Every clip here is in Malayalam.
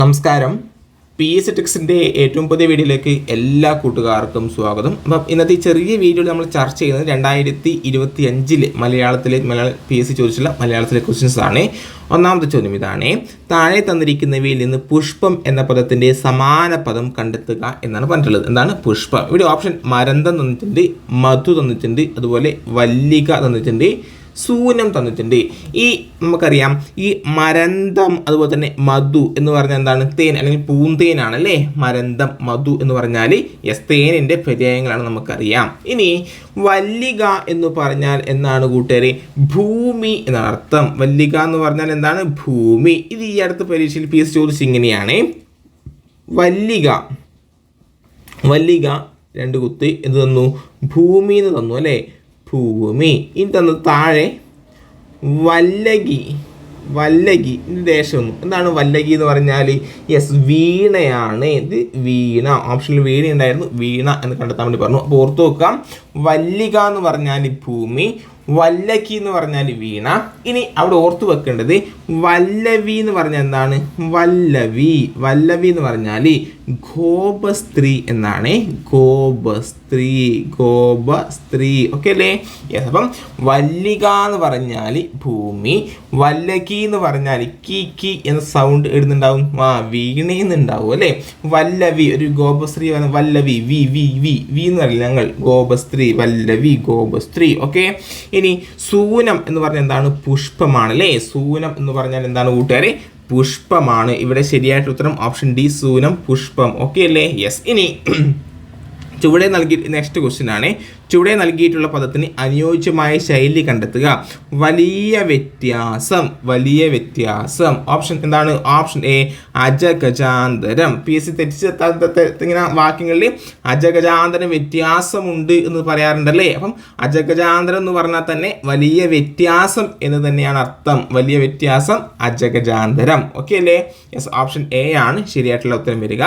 നമസ്കാരം. പി എസ് ടെക്സിന്റെ ഏറ്റവും പുതിയ വീഡിയോയിലേക്ക് എല്ലാ കൂട്ടുകാർക്കും സ്വാഗതം. അപ്പം ഇന്നത്തെ ചെറിയ വീഡിയോയിൽ നമ്മൾ ചർച്ച ചെയ്യുന്നത് രണ്ടായിരത്തി ഇരുപത്തി അഞ്ചിലെ മലയാളത്തിലെ മലയാള പി എസ് സി ചോദിച്ചുള്ള മലയാളത്തിലെ ക്വസ്റ്റ്യൻസ് ആണ്. ഒന്നാമത്തെ ചോദ്യം ഇതാണ് താഴെ തന്നിരിക്കുന്നവയിൽ നിന്ന് പുഷ്പം എന്ന പദത്തിന്റെ സമാന പദം കണ്ടെത്തുക എന്നാണ് പറഞ്ഞിട്ടുള്ളത്. എന്താണ്? പുഷ്പം. ഇവിടെ ഓപ്ഷൻ മരന്തം തന്നിട്ടുണ്ട് മധു തന്നിട്ടുണ്ട് അതുപോലെ വല്ലിക തന്നിട്ടുണ്ട് സൂനം തന്നിട്ടുണ്ട്. ഈ നമുക്കറിയാം ഈ മരന്തം അതുപോലെ തന്നെ മധു എന്ന് പറഞ്ഞാൽ എന്താണ്? തേൻ അല്ലെങ്കിൽ പൂന്തേനാണ് അല്ലേ മരന്തം മധു എന്ന് പറഞ്ഞാൽ യെസ് തേനിന്റെ പര്യായങ്ങളാണ് നമുക്കറിയാം. ഇനി വല്ലിക എന്ന് പറഞ്ഞാൽ എന്താണ് കൂട്ടുകാരെ? ഭൂമി എന്നാണ് അർത്ഥം വല്ലിക എന്ന് പറഞ്ഞാൽ എന്താണ്? ഭൂമി. ഇത് ഈ അടുത്ത പരീക്ഷയിൽ പി. എസ്. ചോദിച്ചു ഇങ്ങനെയാണ്. വല്ലിക. വല്ലിക രണ്ട് കുത്തി എന്ത് തന്നു? ഭൂമി എന്ന് തന്നു അല്ലേ? ഭൂമി. ഇനി തന്നത് താഴെ വല്ലകി വല്ലകി ദേശം എന്താണ് വല്ലകി എന്ന് പറഞ്ഞാൽ യെസ് വീണയാണ്. ഇത് വീണ. ഓപ്ഷനിൽ വീണ ഉണ്ടായിരുന്നു വീണ എന്ന് കണ്ടെത്താൻ വേണ്ടി പറഞ്ഞു. അപ്പോൾ ഓർത്ത് വെക്കാം വല്ലിക എന്ന് പറഞ്ഞാൽ ഭൂമി. വല്ലക്കി എന്ന് പറഞ്ഞാൽ വീണ. ഇനി അവിടെ ഓർത്തു വെക്കേണ്ടത് വല്ലവി എന്ന് പറഞ്ഞാൽ എന്താണ്? വല്ലവി. വല്ലവി എന്ന് പറഞ്ഞാൽ ഗോപസ്ത്രീ എന്നാണ്. ഗോപസ്ത്രീ ഗോപസ്ത്രീ. ഓക്കെ അല്ലേ? യെസ് അപ്പം വല്ലിക എന്ന് പറഞ്ഞാൽ ഭൂമി വല്ലക്കി എന്ന് പറഞ്ഞാൽ കി കി എന്ന സൗണ്ട് ഇടുന്നുണ്ടാവും. ആ വീണേന്നുണ്ടാവും അല്ലേ? വല്ലവി ഒരു ഗോപസ്ത്രീ പറഞ്ഞ വല്ലവി വി വി വി വി എന്ന് പറയില്ല ഞങ്ങൾ? ഗോപസ്ത്രീ വല്ലവി ഗോപസ്ത്രീ. ഓക്കെ ഇനി സൂനം എന്ന് പറഞ്ഞാൽ എന്താണ്? പുഷ്പമാണ് അല്ലേ? സൂനം എന്ന് പറഞ്ഞാൽ എന്താണ് കൂട്ടുകാരെ? പുഷ്പമാണ്. ഇവിടെ ശരിയായിട്ട് ഉത്തരം ഓപ്ഷൻ ഡി സൂനം പുഷ്പം. ഓക്കെ അല്ലേ? യെസ് ഇനി ചുവടെ നൽകി നെക്സ്റ്റ് ക്വസ്റ്റ്യൻ ആണ്. ചുവടെ നൽകിയിട്ടുള്ള പദത്തിന് അനുയോജ്യമായ ശൈലി കണ്ടെത്തുക. വലിയ വ്യത്യാസം വലിയ വ്യത്യാസം. ഓപ്ഷൻ എന്താണ്? ഓപ്ഷൻ എ അജഗജാന്തരം. പി എസ് സി തെറ്റിച്ച് ഇങ്ങനെ വാക്യങ്ങളിൽ അജഗജാന്തരം വ്യത്യാസമുണ്ട് എന്ന് പറയാറുണ്ടല്ലേ? അപ്പം അജഗജാന്തരം എന്ന് പറഞ്ഞാൽ തന്നെ വലിയ വ്യത്യാസം എന്ന് തന്നെയാണ് അർത്ഥം. വലിയ വ്യത്യാസം അജഗജാന്തരം. ഓക്കെ അല്ലേ? യെസ് ഓപ്ഷൻ എ ആണ് ശരിയായിട്ടുള്ള ഉത്തരം വരിക.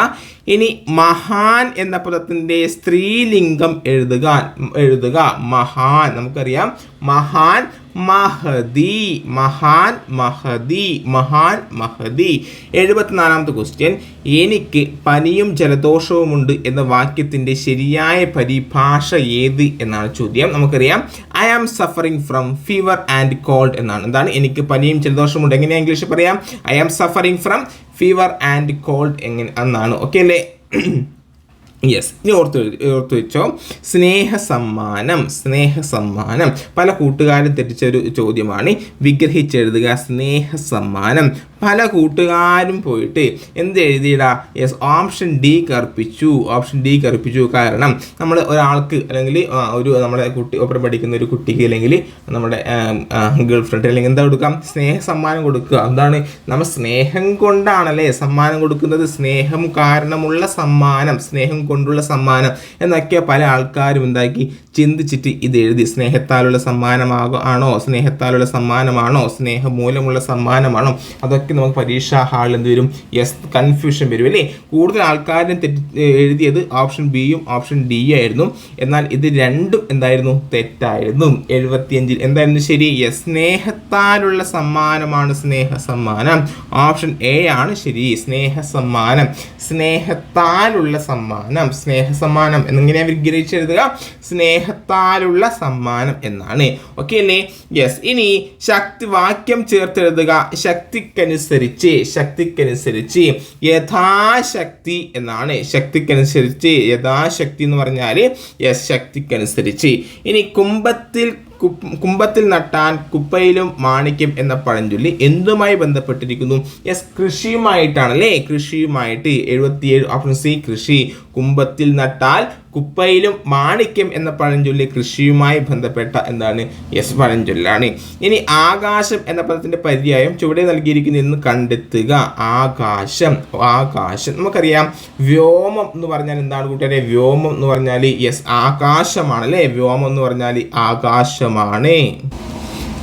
ഇനി മഹാൻ എന്ന പദത്തിന്റെ സ്ത്രീലിംഗം എഴുതുക. എഴുതുക. മഹാൻ നമുക്കറിയാം. മഹാൻ മഹദി. മഹാൻ മഹദി. മഹാൻ മഹദി. എഴുപത്തിനാലാമത്തെ ക്വസ്റ്റ്യൻ എനിക്ക് പനിയും ജലദോഷവുമുണ്ട് എന്ന വാക്യത്തിന്റെ ശരിയായ പരിഭാഷ ഏത് എന്നാണ് ചോദ്യം. നമുക്കറിയാം. I am suffering from fever and cold എന്നാണ്. എന്താണ്? എനിക്ക് പനിയും ജലദോഷമുണ്ട് എങ്ങനെയാണ് ഇംഗ്ലീഷ് പറയാം? I am suffering from fever and cold എങ്ങനെ എന്നാണ്. ഓക്കെ അല്ലേ? യെസ് ഇനി ഓർത്ത് ഓർത്ത് വെച്ചോ. സ്നേഹ സമ്മാനം സ്നേഹ സമ്മാനം പല കൂട്ടുകാരും തെറ്റിച്ച ഒരു ചോദ്യമാണ്. വിഗ്രഹിച്ചെഴുതുക സ്നേഹ സമ്മാനം പല കൂട്ടുകാരും പോയിട്ട് എന്ത് എഴുതിയിടാ? യെസ് ഓപ്ഷൻ ഡി കറുപ്പിച്ചു. ഓപ്ഷൻ ഡി കറുപ്പിച്ചു. കാരണം നമ്മൾ ഒരാൾക്ക് അല്ലെങ്കിൽ ഒരു നമ്മുടെ കുട്ടി ഒപ്പം പഠിക്കുന്ന ഒരു കുട്ടിക്ക് അല്ലെങ്കിൽ നമ്മുടെ ഗേൾ ഫ്രണ്ട് അല്ലെങ്കിൽ എന്താ കൊടുക്കാം? സ്നേഹ സമ്മാനം കൊടുക്കുക. എന്താണ്? നമ്മൾ സ്നേഹം കൊണ്ടാണല്ലേ സമ്മാനം കൊടുക്കുന്നത്? സ്നേഹം കാരണമുള്ള സമ്മാനം സ്നേഹം കൊണ്ടുള്ള സമ്മാനം എന്നൊക്കെ പല ആൾക്കാരും എന്താക്കി? ചിന്തിച്ചിട്ട് ഇത് എഴുതി. സ്നേഹത്താലുള്ള സമ്മാനമാകോ ആണോ? സ്നേഹത്താലുള്ള സമ്മാനമാണോ? സ്നേഹം മൂലമുള്ള സമ്മാനമാണോ? അതൊക്കെ നമുക്ക് പരീക്ഷാ ഹാളിൽ എന്ത് വരും? യെസ് കൺഫ്യൂഷൻ വരും അല്ലേ? കൂടുതൽ ആൾക്കാരും തെറ്റ് എഴുതിയത് ഓപ്ഷൻ ബിയും ഓപ്ഷൻ ഡി ആയിരുന്നു. എന്നാൽ ഇത് രണ്ടും എന്തായിരുന്നു? തെറ്റായിരുന്നു. എഴുപത്തിയഞ്ചിൽ എന്തായിരുന്നു ശരി? യെസ് സ്നേഹത്താലുള്ള സമ്മാനമാണ് സ്നേഹ സമ്മാനം ഓപ്ഷൻ എ ആണ് ശരി. സ്നേഹ സമ്മാനം സ്നേഹത്താലുള്ള സമ്മാനം. സ്നേഹ സമ്മാനം എന്നിങ്ങനെ വിഗ്രഹിച്ചെഴുതുക. സ്നേഹത്താലുള്ള സമ്മാനം എന്നാണ്. ഓക്കെ അല്ലേ? യെസ് ഇനി ശക്തി വാക്യം ചേർത്തെഴുതുക. ശക്തിക്കനുസരിച്ച് ശക്തിക്കനുസരിച്ച് യഥാശക്തി എന്നാണ്. ശക്തിക്കനുസരിച്ച് യഥാശക്തി എന്ന് പറഞ്ഞാൽ യെസ് ശക്തിക്കനുസരിച്ച്. ഇനി കുംഭത്തിൽ കുംഭത്തിൽ നട്ടാൻ കുപ്പയിലും മാണിക്യം എന്ന പഴഞ്ചൊല്ലി എന്തുമായി ബന്ധപ്പെട്ടിരിക്കുന്നു? യെസ് കൃഷിയുമായിട്ടാണ് അല്ലേ കൃഷിയുമായിട്ട് എഴുപത്തിയേഴ് ഓപ്ഷൻ സി കൃഷി കുംഭത്തിൽ നട്ടാൽ കുപ്പയിലും മാണിക്യം എന്ന പഴഞ്ചൊല്ലി കൃഷിയുമായി ബന്ധപ്പെട്ട എന്താണ്? യെസ് പഴഞ്ചൊല്ലാണ്. ഇനി ആകാശം എന്ന പദത്തിന്റെ പര്യായം ചുവടെ നൽകിയിരിക്കുന്നതെന്ന് കണ്ടെത്തുക. ആകാശം. ആകാശം. നമുക്കറിയാം. വ്യോമം എന്ന് പറഞ്ഞാൽ എന്താണ് കൂട്ടുകാരെ? വ്യോമം എന്ന് പറഞ്ഞാൽ യെസ് ആകാശമാണ് അല്ലേ വ്യോമം എന്ന് പറഞ്ഞാൽ ആകാശമാണ്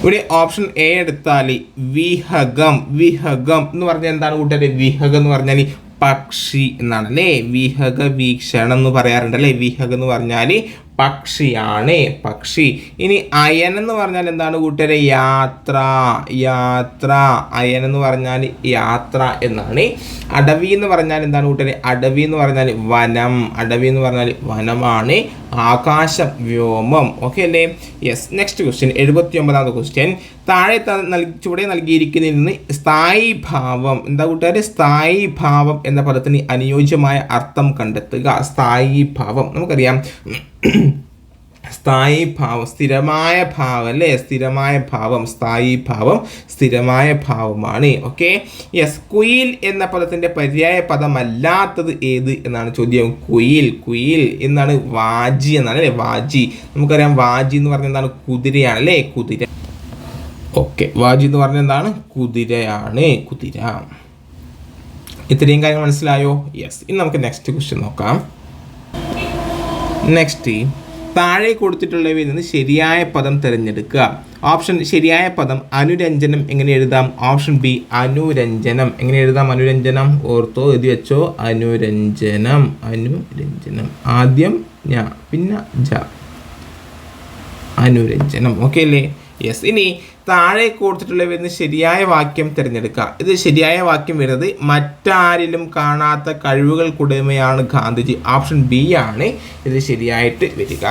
ഇവിടെ ഓപ്ഷൻ എ എടുത്താൽ വിഹകം വിഹകം എന്ന് പറഞ്ഞാൽ എന്താണ് കൂട്ടുകാരെ? വിഹകം എന്ന് പറഞ്ഞാൽ പക്ഷി എന്നാണ് അല്ലേ? വിഹക വീക്ഷണം എന്ന് പറയാറുണ്ട് അല്ലേ? വിഹകം എന്ന് പറഞ്ഞാൽ പക്ഷിയാണ് പക്ഷി. ഇനി അയൻ എന്ന് പറഞ്ഞാൽ എന്താണ് കൂട്ടുകാരെ? യാത്ര യാത്ര. അയൻ എന്ന് പറഞ്ഞാൽ യാത്ര എന്നാണ്. അടവി എന്ന് പറഞ്ഞാൽ എന്താണ് കൂട്ടുകാരെ? അടവി എന്ന് പറഞ്ഞാൽ വനം. അടവി എന്ന് പറഞ്ഞാൽ വനമാണ്. ആകാശം വ്യോമം. ഓക്കെ അല്ലേ? യെസ് നെക്സ്റ്റ് ക്വസ്റ്റ്യൻ എഴുപത്തി ഒമ്പതാമത് ക്വസ്റ്റ്യൻ താഴെ ചുവടെ നൽകിയിരിക്കുന്നതിൽ നിന്ന് സ്ഥായി ഭാവം. എന്താ കൂട്ടുകാരെ? സ്ഥായി ഭാവം എന്ന പദത്തിന് അനുയോജ്യമായ അർത്ഥം കണ്ടെത്തുക. സ്ഥായി ഭാവം. നമുക്കറിയാം. സ്ഥായി ഭാവം സ്ഥിരമായ ഭാവം അല്ലേ? സ്ഥിരമായ ഭാവം സ്ഥായി ഭാവം സ്ഥിരമായ ഭാവമാണ്. ഓക്കെ യെസ് കുയിൽ എന്ന പദത്തിന്റെ പര്യായ പദമല്ലാത്തത് ഏത് എന്നാണ് ചോദ്യം. കുയിൽ കുയിൽ എന്നാണ് വാജി എന്നാണ് അല്ലേ? വാജി. നമുക്കറിയാം വാജി എന്ന് പറഞ്ഞാൽ എന്താണ്? കുതിരയാണ് അല്ലേ? കുതിര. ഓക്കെ വാജി എന്ന് പറഞ്ഞാൽ എന്താണ്? കുതിരയാണ്. കുതിര. ഇത്രയും കാര്യങ്ങൾ മനസ്സിലായോ? യെസ് ഇനി നമുക്ക് നെക്സ്റ്റ് ക്വസ്റ്റ്യൻ നോക്കാം. നെക്സ്റ്റ് താഴെ കൊടുത്തിട്ടുള്ളവയിൽ നിന്ന് ശരിയായ പദം തിരഞ്ഞെടുക്കുക. ഓപ്ഷൻ ശരിയായ പദം അനുരഞ്ജനം എങ്ങനെ എഴുതാം? ഓപ്ഷൻ ബി അനുരഞ്ജനം. എങ്ങനെ എഴുതാം? അനുരഞ്ജനം. ഓർത്തോ എഴുതി വെച്ചോ. അനുരഞ്ജനം അനുരഞ്ജനം. ആദ്യം ഞാ പിന്നെ ജ. അനുരഞ്ജനം. ഓക്കെ അല്ലേ? യെസ് ഇനി താഴെ കൊടുത്തിട്ടുള്ള വരുന്ന ശരിയായ വാക്യം തിരഞ്ഞെടുക്കുക. ഇത് ശരിയായ വാക്യം വരുന്നത് മറ്റാരിലും കാണാത്ത കഴിവുകൾക്കുടമയാണ് ഗാന്ധിജി. ഓപ്ഷൻ ബി ആണ് ഇത് ശരിയായിട്ട് വരിക.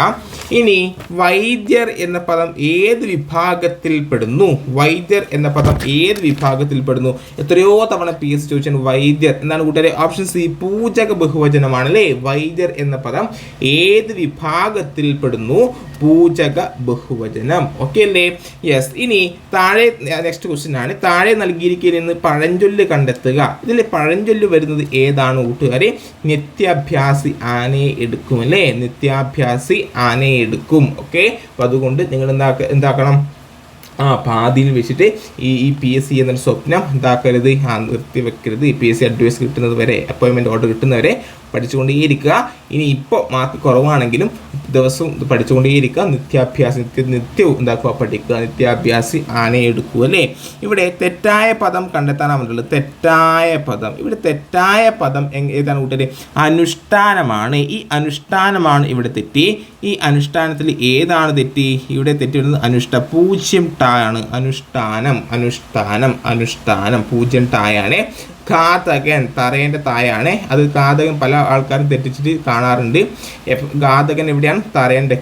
ഇനി വൈദ്യർ എന്ന പദം ഏത് വിഭാഗത്തിൽ പെടുന്നു? വൈദ്യർ എന്ന പദം ഏത് വിഭാഗത്തിൽ പെടുന്നു? എത്രയോ തവണ പി എസ് ചോദിച്ചാൽ വൈദ്യർ. എന്നാണ് കൂട്ടുകാരെ? ഓപ്ഷൻ സി പൂജക ബഹുവചനമാണ് അല്ലേ വൈദ്യർ എന്ന പദം ഏത് വിഭാഗത്തിൽ പെടുന്നു? പൂജക ബഹുവചനം. ഓക്കെ അല്ലേ? യെസ് ഇനി താഴെ നെക്സ്റ്റ് ക്വസ്റ്റ്യൻ ആണ്. താഴെ നൽകിയിരിക്കുന്ന പഴഞ്ചൊല്ല് കണ്ടെത്തുക. ഇതിൽ പഴഞ്ചൊല്ല് വരുന്നത് ഏതാണ് കൂട്ടുകാരെ? നിത്യാഭ്യാസി ആനയെ എടുക്കും അല്ലേ? നിത്യാഭ്യാസി ആനയെ എടുക്കും. ഓക്കെ അപ്പോൾ അതുകൊണ്ട് നിങ്ങൾ എന്താക്ക എന്താക്കണം? ആ പാതിയിൽ വെച്ചിട്ട് ഈ ഈ പി എസ് സി എന്നൊരു സ്വപ്നം എന്താക്കരുത്? ആ നിർത്തി വെക്കരുത് പി എസ് സി അഡ്വൈസ് കിട്ടുന്നത് വരെ അപ്പോയിൻമെന്റ് ഓർഡർ കിട്ടുന്നവരെ പഠിച്ചുകൊണ്ടേയിരിക്കുക. ഇനി ഇപ്പോൾ മാർക്ക് കുറവാണെങ്കിലും ദിവസവും ഇത് പഠിച്ചുകൊണ്ടേയിരിക്കുക. നിത്യാഭ്യാസം നിത്യ നിത്യവും എന്താക്കുക? പഠിക്കുക. നിത്യാഭ്യാസി ആനയെടുക്കുക അല്ലേ? ഇവിടെ തെറ്റായ പദം കണ്ടെത്താനാണ് പറഞ്ഞിട്ടുള്ളത് തെറ്റായ പദം. ഇവിടെ തെറ്റായ പദം ഏതാണ് കൂട്ടര്? അനുഷ്ഠാനമാണ്. ഈ അനുഷ്ഠാനമാണ് ഇവിടെ തെറ്റി. ഈ അനുഷ്ഠാനത്തിൽ ഏതാണ് തെറ്റി? ഇവിടെ തെറ്റി വരുന്നത് അനുഷ്ഠ പൂജ്യം ടായാണ് അനുഷ്ഠാനം. അനുഷ്ഠാനം. അനുഷ്ഠാനം. പൂജ്യം ടായാണ് ഘാതകൻ തറേന്റെ തായാണ് അത് ഘാതകൻ പല ആൾക്കാരും തെറ്റിച്ചിട്ട് കാണാറുണ്ട്. ഘാതകൻ എവിടെയാണ്? തറേന്റെ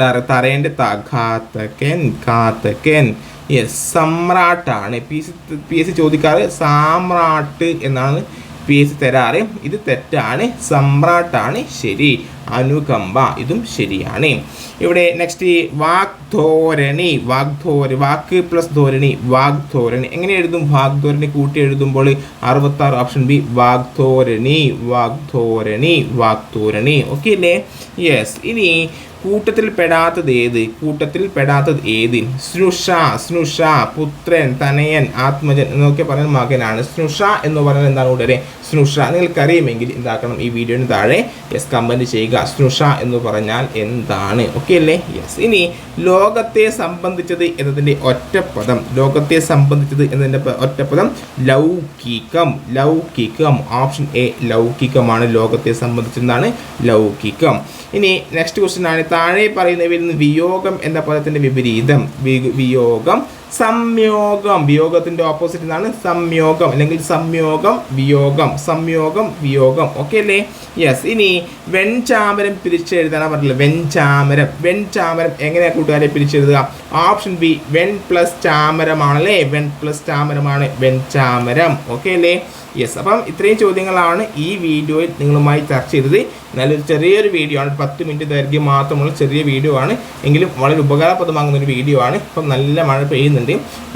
തറ തറേന്റെ ത ഘാതകൻ ഘാതകൻ. Yes സമ്രാട്ടാണ്. P S P S C ചോദിക്കാറ് സാമ്രാട്ട് എന്നാണ് പി എസ് തരാറ്. ഇത് തെറ്റാണ്. സമ്രാട്ടാണ്. ശരി. അനുകമ്പ. ഇതും ശരിയാണ്. ഇവിടെ നെക്സ്റ്റ് വാഗ്ധോരണി. വാഗ്ധോര വാക്ക് പ്ലസ് ധോരണി. വാഗ്ധോരണി. എങ്ങനെ എഴുതും? വാഗ്ധോരണി കൂട്ടി എഴുതുമ്പോൾ അറുപത്താറ് ഓപ്ഷൻ ബി വാഗ്ധോരണി. വാഗ്ധോരണി. വാഗ്ധോരണി. ഓക്കെ അല്ലേ? യെസ് ഇനി കൂട്ടത്തിൽ പെടാത്തത് ഏത്? കൂട്ടത്തിൽ പെടാത്തത് ഏത് സ്നുഷ സ്നുഷ പുത്രൻ തനയൻ ആത്മജൻ എന്നൊക്കെ പറയുന്ന മകനാണ് സ്നുഷ എന്ന് പറയുന്നത് എന്താണ് കൂടെ സ്നുഷ. നിങ്ങൾക്കറിയുമെങ്കിൽ എന്താക്കണം ഈ വീഡിയോന് താഴെ. യെസ് കമന്റ് ചെയ്യുക. സ്നുഷ എന്ന് പറഞ്ഞാൽ എന്താണ്? ഓക്കെ അല്ലേ? യെസ് ഇനി ലോകത്തെ സംബന്ധിച്ചത് എന്നതിന്റെ ഒറ്റപ്പദം. ലോകത്തെ സംബന്ധിച്ചത് എന്നതിന്റെ ഒറ്റപ്പദം ലൗകികം. ലൗകികം. ഓപ്ഷൻ എ ലൗകികമാണ്. ലോകത്തെ സംബന്ധിച്ചെന്നാണ് ലൗകികം. ഇനി നെക്സ്റ്റ് ക്വസ്റ്റ്യൻ ആണ്. താഴെ പറയുന്നവയിൽ നിന്ന് വിയോഗം എന്ന പദത്തിന്റെ വിപരീതം. വിയോഗം സംയോഗം വിയോഗത്തിന്റെ ഓപ്പോസിറ്റ് എന്നാണ് സംയോഗം. അല്ലെങ്കിൽ സംയോഗം വിയോഗം സംയോഗം വിയോഗം. ഓക്കെ അല്ലേ? യെസ് ഇനി വെൺചാമരം പിരിച്ചെഴുതാനാ പറഞ്ഞില്ല? വെൺചാമരം വെൺചാമരം എങ്ങനെയാണ് കൂട്ടുകാരെ പിരിച്ചെഴുതുക? ഓപ്ഷൻ ബി വെൺ പ്ലസ് ചാമരമാണല്ലേ വെൺ പ്ലസ് ചാമരമാണ് വെൺചാമരം ഓക്കെ അല്ലേ? യെസ് അപ്പം ഇത്രയും ചോദ്യങ്ങളാണ് ഈ വീഡിയോയിൽ നിങ്ങളുമായി ചർച്ച ചെയ്തത്. നല്ലൊരു ചെറിയൊരു വീഡിയോ ആണ്. പത്ത് മിനിറ്റ് ദൈർഘ്യം മാത്രമുള്ള ചെറിയ വീഡിയോ ആണ്. എങ്കിലും വളരെ ഉപകാരപ്രദമാകുന്ന ഒരു വീഡിയോ ആണ്. ഇപ്പം നല്ല മഴ പെയ്യുന്നുണ്ട്.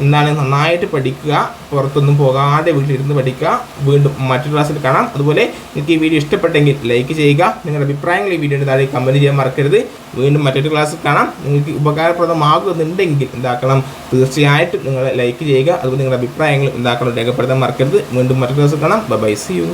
എന്താണ്? നന്നായിട്ട് പഠിക്കുക പുറത്തൊന്നും പോകാതെ വീട്ടിലിരുന്ന് പഠിക്കുക. വീണ്ടും മറ്റൊരു ക്ലാസ്സിൽ കാണാം. അതുപോലെ നിങ്ങൾക്ക് ഈ വീഡിയോ ഇഷ്ടപ്പെട്ടെങ്കിൽ ലൈക്ക് ചെയ്യുക. നിങ്ങളുടെ അഭിപ്രായങ്ങൾ ഈ വീഡിയോയുടെ താഴെ കമന്റ് ചെയ്യാൻ മറക്കരുത്. വീണ്ടും മറ്റൊരു ക്ലാസ്സിൽ കാണാം. നിങ്ങൾക്ക് ഉപകാരപ്രദമാകുന്നുണ്ടെങ്കിൽ എന്താക്കണം? തീർച്ചയായിട്ടും നിങ്ങൾ ലൈക്ക് ചെയ്യുക. അതുപോലെ നിങ്ങളുടെ അഭിപ്രായങ്ങൾ എന്താക്കണം രേഖപ്പെടുത്താൻ മറക്കരുത്. വീണ്ടും മറ്റൊരു ക്ലാസ്സിൽ കാണാം. By C U